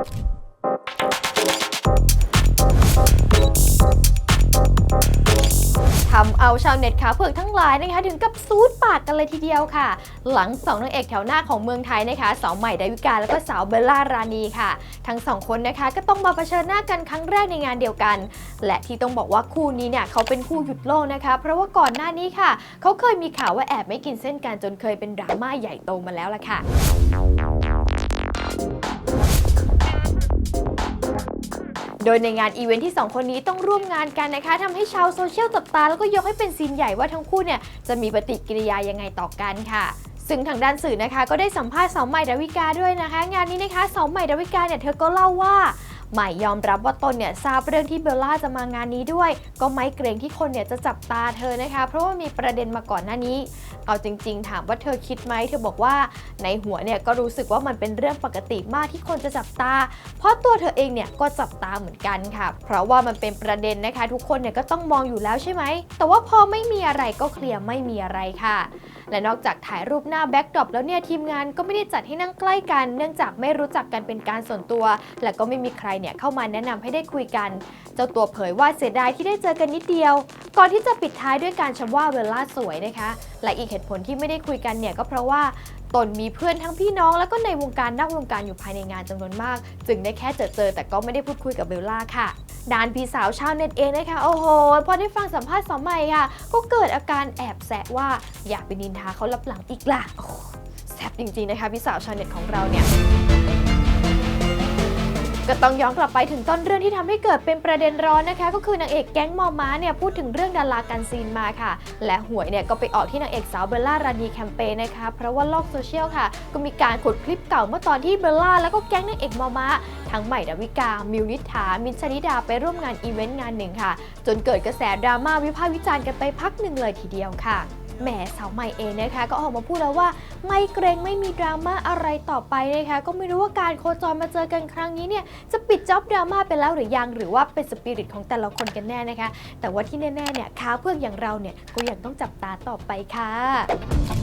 ทำเอาชาวเน็ตขาเผือกทั้งหลายนะคะถึงกับซูดปากกันเลยทีเดียวค่ะ หลังสองนางเอกแถวหน้าของเมืองไทยนะคะสาวใหม่ดาวิกาแล้วก็สาวเบลล่ารานีค่ะ ทั้งสองคนนะคะก็ต้องมาเผชิญหน้ากันครั้งแรกในงานเดียวกัน และที่ต้องบอกว่าคู่นี้เนี่ยเขาเป็นคู่หยุดโลกนะคะ เพราะว่าก่อนหน้านี้ค่ะ เขาเคยมีข่าวว่าแอบไม่กินเส้นกันจนเคยเป็นดราม่าใหญ่โตมาแล้วล่ะค่ะ โดยในงานอีเวนท์ที่ 2 คนนี้ต้องร่วมงานกันนะคะทำให้ชาวโซเชียลจับตา แล้วก็ยกให้เป็นซีนใหญ่ว่าทั้งคู่เนี่ยจะมีปฏิกิริยายังไงต่อกันค่ะซึ่งทางด้านสื่อนะคะก็ได้สัมภาษณ์สาวใหม่ดาวิกาด้วยนะคะ งานนี้นะคะสาวใหม่ดาวิกาเนี่ยเธอก็เล่าว่า ใหม่ยอมรับว่าตนเนี่ยทราบเรื่องที่เบลล่าจะมางานนี้ด้วย ก็ไม่เกรงที่คนเนี่ยจะจับตาเธอนะคะ เพราะว่ามีประเด็นมาก่อนหน้านี้ เอาจริง ๆ ถามว่าเธอคิดไหมเธอบอกว่าในหัวเนี่ยก็รู้สึกว่ามันเป็นเรื่องปกติมากที่คนจะจับตา เพราะตัวเธอเองเนี่ยก็จับตาเหมือนกันค่ะ เพราะว่ามันเป็นประเด็นนะคะ ทุกคนเนี่ยก็ต้องมองอยู่แล้วใช่ไหมแต่ว่าพอไม่มีอะไรก็เคลียร์ไม่มีอะไรค่ะ และนอกจากถ่ายรูปหน้าแบ็กดรอปแล้วเนี่ยทีมงานก็ไม่ได้จัดให้นั่งใกล้กัน เนื่องจากไม่รู้จักกันเป็นการส่วนตัว และก็ไม่มีใครเนี่ยเข้ามาแนะนำให้ได้คุยกัน เจ้าตัวเผยว่าเสียดายที่ได้เจอกันนิดเดียว ก่อนที่จะปิดท้ายด้วยการชมว่าเวลล่าสวยนะคะ และอีกเหตุผลที่ไม่ได้คุยกันเนี่ยก็เพราะว่าตนมีเพื่อนทั้งพี่น้องแล้วก็ในวงการนอกวงการอยู่ภายในงานจำนวนมาก จึงได้แค่เจอเจอแต่ก็ไม่ได้พูดคุยกับเบลล่าค่ะ ด้านพี่สาวชาวเน็ตเองนะคะโอ้โหพอได้ฟังสัมภาษณ์สาวใหม่ค่ะ ก็เกิดอาการแอบแซะว่าอยากไปนินทาเขารับหลังอีกล่ะแซ่บจริงๆนะคะพี่สาวชาวเน็ตของเราเนี่ย ก็ต้องย้อนกลับไปถึงต้นเรื่องที่ทำให้เกิดเป็นประเด็นร้อนนะคะ ก็คือนางเอกแก๊งมอม้าเนี่ยพูดถึงเรื่องดารากันซีนมาค่ะ และหวยเนี่ยก็ไปออกที่นางเอกสาวเบลล่ารานีแคมเปญนะคะเพราะว่าโลกโซเชียลค่ะ ก็มีการขุดคลิปเก่าเมื่อตอนที่เบลล่าแล้วก็แก๊งนางเอกมอม้าทั้งใหม่ดาวิกา มิวนิษฐามินชนิดาไปร่วมงานอีเวนต์งานหนึ่งค่ะ จนเกิดกระแสดราม่าวิพากษ์วิจารณ์กันไปพักหนึ่งเลยทีเดียวค่ะ แหมสาวใหม่เองนะคะก็ออกมาพูดแล้วว่าไม่เกรงไม่มีดราม่าอะไรต่อไปนะคะก็ไม่รู้ว่าการโคจรมาเจอกันครั้งนี้เนี่ยจะปิดจ็อบดราม่าไปแล้วหรือยัง หรือว่าเป็นสปิริตของแต่ละคนกันแน่นะคะ แต่ว่าที่แน่ๆเนี่ยค้าเพื่อนอย่างเราเนี่ยก็ยังต้องจับตาต่อไปค่ะ